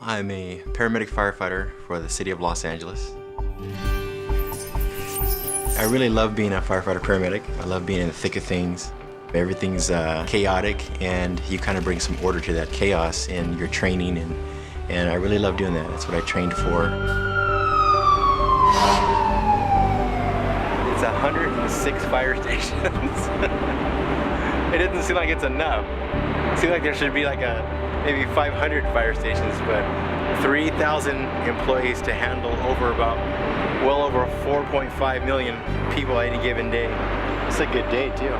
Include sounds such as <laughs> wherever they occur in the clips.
I'm a paramedic firefighter for the city of Los Angeles. I really love being a firefighter paramedic. I love being in the thick of things. Everything's uh, chaotic and you kind of bring some order to that chaos in your training and, and I really love doing that. That's what I trained for. It's 106 fire <laughs> stations. it doesn't seem like it's enough. It seems like there should be like a maybe 500 fire stations, but 3,000 employees to handle over about well over 4.5 million people any given day. It's a good day too.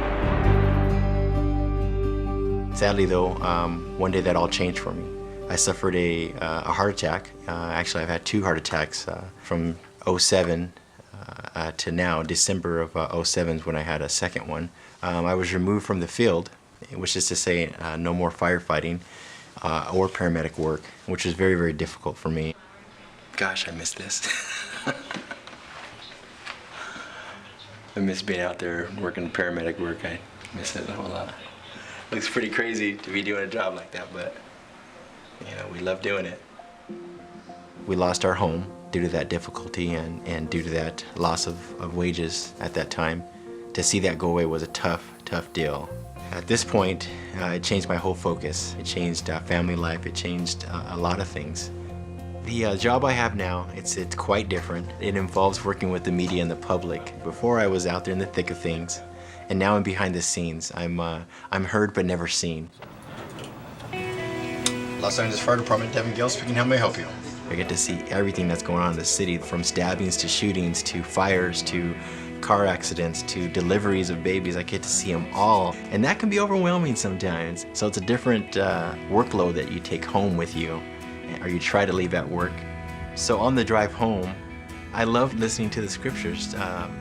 Sadly though, um, one day that all changed for me. I suffered a, uh, a heart attack. Uh, actually, I've had two heart attacks uh, from 07 uh, to now, December of uh, 07 is when I had a second one. Um, I was removed from the field, which is to say uh, no more firefighting uh, or paramedic work, which was very, very difficult for me. Gosh, I miss this. <laughs> I miss being out there working paramedic work. I miss it a whole lot. Looks pretty crazy to be doing a job like that, but you know, we love doing it. We lost our home due to that difficulty and, and due to that loss of, of wages at that time. To see that go away was a tough, tough deal. At this point, uh, it changed my whole focus. It changed uh, family life. It changed uh, a lot of things. The uh, job I have now, it's, it's quite different. It involves working with the media and the public. Before I was out there in the thick of things, and now I'm behind the scenes. I'm, uh, I'm heard but never seen. Los Angeles Fire Department, Devin Gill speaking. How may I help you? I get to see everything that's going on in the city, from stabbings to shootings to fires to car accidents to deliveries of babies. I get to see them all. And that can be overwhelming sometimes. So it's a different uh, workload that you take home with you or you try to leave at work. So on the drive home, I love listening to the scriptures. Um,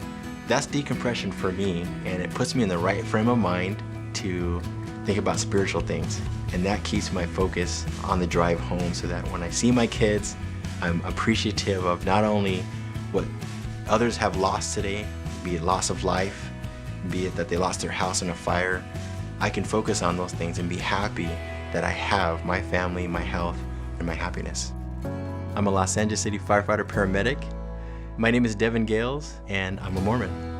that's decompression for me and it puts me in the right frame of mind to think about spiritual things. And that keeps my focus on the drive home so that when I see my kids, I'm appreciative of not only what others have lost today, be it loss of life, be it that they lost their house in a fire, I can focus on those things and be happy that I have my family, my health, and my happiness. I'm a Los Angeles City firefighter paramedic. My name is Devin Gales, and I'm a Mormon.